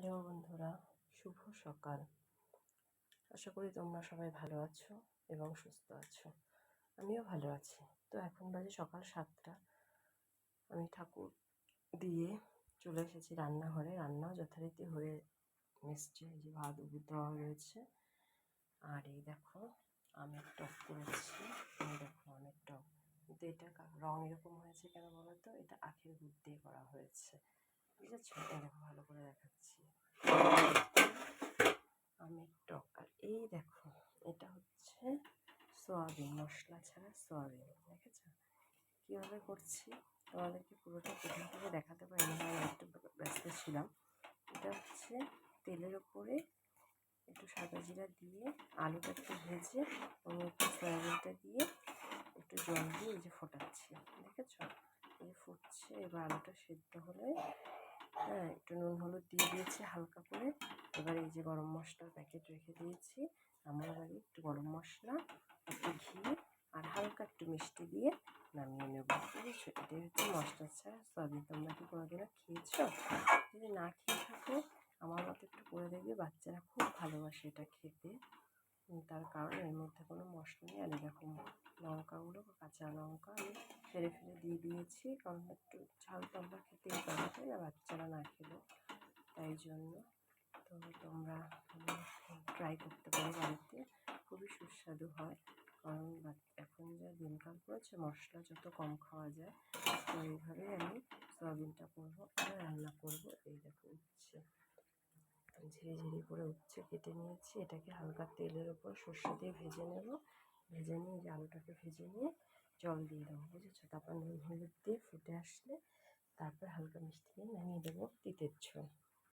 Hello বন্ধুরা, শুভ সকাল। আশা করি তোমরা সবাই ভালো আছো এবং সুস্থ আছো। আমিও ভালো আছি। তো এখন বাজে সকাল সাতটা। আমি ঠাকুর দিয়ে চলে এসেছি রান্নাঘরে। রান্নাও যথারীতি হয়ে এসছে। যে ভাত উবুর দেওয়া রয়েছে। আর এই দেখো, আমের টক করেছি। এই দেখো আমের টক। কিন্তু এটা রং এরকম হয়েছে কেন বলো তো? এটা আখের গুড় দিয়ে করা হয়েছে। বুঝেছ? এই দেখো ভালো করে দেখাচ্ছি আমের টক আর এই দেখো, এটা হচ্ছে সোয়াবিন, মশলা ছাড়া সোয়াবিন, দেখেছ? কীভাবে করছি? তোমাদেরকে পুরোটা প্রথম থেকে দেখাতে পারিনি, আমি একটু ব্যস্ত ছিলাম। এটা হচ্ছে তেলের ওপরে একটু সাদা জিরা দিয়ে আলুটা একটু ভেজে এবং একটু সয়াবিনটা দিয়ে একটু জল দিয়ে এই যে ফোটাচ্ছি, দেখেছ? এই ফুটছে, এবার আলুটা সেদ্ধ হলে হ্যাঁ একটু নুন, হলুদ দিয়ে দিয়েছি হালকা করে। এবার এই যে গরম মশলার প্যাকেট রেখে দিয়েছি। আমার বাড়ি একটু গরম মশলা, একটু ঘি আর হালকা একটু মিষ্টি দিয়ে নামিয়ে নেব। বুঝেছ? এটাই হচ্ছে মশলা ছাড়া সয়াবিন তোমরা কি কোনোদিনও খেয়েছো? যদি না খেয়ে থাকো, আমার মতো একটু করে দেখবে, বাচ্চারা খুব ভালোবাসে এটা খেতে। তার কারণ এর মধ্যে কোনো মশলা নেই। আর দেখো লঙ্কাগুলো কাঁচা লঙ্কা আমি ফেলে ফেলে দিয়ে দিয়েছি। কারণ একটু ঝাল তো আমরা খেতেই পারি, তাই না? বাচ্চারা না খেলে, তাই জন্য। তো তোমরা ট্রাই করতে পারো বাড়িতে। খুবই সুস্বাদু হয়। কারণ এখন যা দিনকাল পড়েছে, মশলা যত কম খাওয়া যায়, তো এইভাবেই আমি সয়াবিনটা করব, আর রান্না করব। এই দেখো ঝিরি ঝিরি করে উচ্ছে কেটে নিয়েছি। এটাকে হালকা তেলের ওপর সর্ষে দিয়ে ভেজে নেব। ভেজে নিয়ে যে আলুটাকে ভেজে নিয়ে জল দিয়ে দেবো, বুঝেছ? তারপর নুন হলুদ দিয়ে ফুটে আসলে তারপর হালকা মিষ্টি দিয়ে নামিয়ে দেবো তিতের ঝোল।